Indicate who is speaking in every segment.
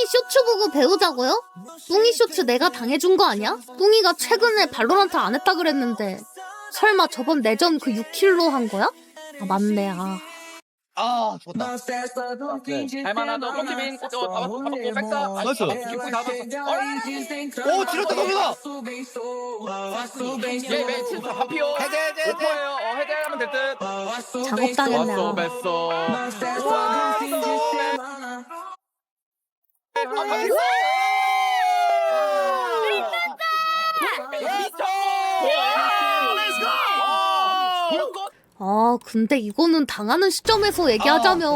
Speaker 1: 뿡이 쇼츠 보고 배우자고요? 뿡이 쇼츠 내가 당해준 거 아니야? 뿡이가 최근에 발로란트 안 했다 그랬는데 설마 저번 내전 그 6킬로 한 거야? 아 맞네 아
Speaker 2: 아 좋다.
Speaker 3: 할만하다. 뽕키민 어, 잡았고 백사.
Speaker 2: 나이스.
Speaker 3: 기쁘게 잡았어.
Speaker 2: 오 지렸다 거기다.
Speaker 3: 예, 매 칠수 한피오.
Speaker 2: 해제, 해제, 해제.
Speaker 3: 오퍼예요. 어, 해제하면 될 듯.
Speaker 1: 작업당했네
Speaker 3: 왔어,
Speaker 1: 아.
Speaker 3: 뺐어.
Speaker 1: 아 근데 이거는 당하는 시점에서 얘기하자면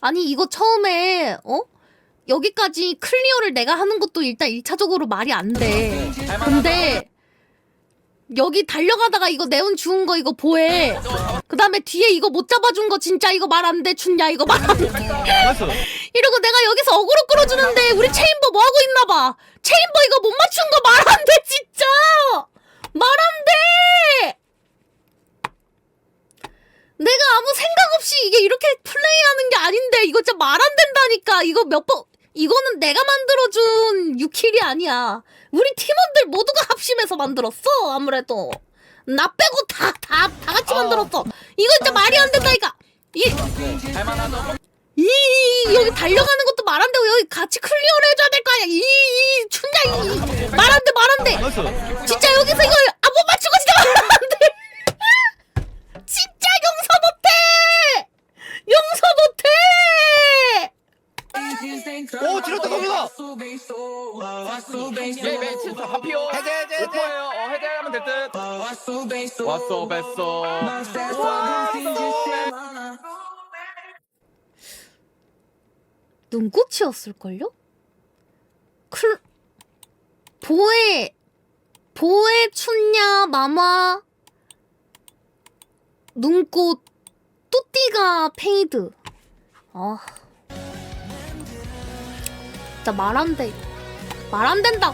Speaker 1: 아니 이거 처음에 어? 여기까지 클리어를 내가 하는 것도 일단 1차적으로 말이 안 돼. 근데 여기 달려가다가 이거 네온 주운 거 이거 보해. 그 다음에 뒤에 이거 못 잡아준 거 진짜 이거 말 안 돼. 준야 이거 말 안 돼.
Speaker 2: 나이스.
Speaker 1: 이러고 내가 여기서 어그로 끌어주는데 우리 체인버 뭐 하고 있나 봐. 체인버 이거 못 맞춘 거 말 안 돼 진짜. 말 안 돼. 내가 아무 생각 없이 이게 이렇게 플레이하는 게 아닌데 이거 진짜 말 안 된다니까. 이거 몇 번 이거는 내가 만들어준 유킬이 아니야. 우리 팀원들 모두가 합심해서 만들었어 아무래도. 나 빼고 다 다 다 같이 만들었어. 진짜 말이 안 된다니까. 이
Speaker 3: 할만하다.
Speaker 1: 이, 이 여기 달려가는 것도 말 안 되고 여기 같이 클리어를 해줘야 될 거 아니야 이, 이 춘자 이말 안 돼 말 안 돼. 진짜 여기서 이걸 아 못 맞추고 진짜 말 안 돼 진짜 용서 못해 용서 못해
Speaker 2: 오 지렸다 거기다.
Speaker 3: 예, 매 칠수 한피오.
Speaker 2: 해제, 해제, 해제.
Speaker 3: 오퍼예요. 어, 해제 하면 될 듯. 왔어, 뺐어.
Speaker 1: 눈꽃이었을걸요? 클 보에 보에 춘냐 마마 눈꽃 뚜띠가 페이드 아 진짜 말 안 돼. 말 안 된다.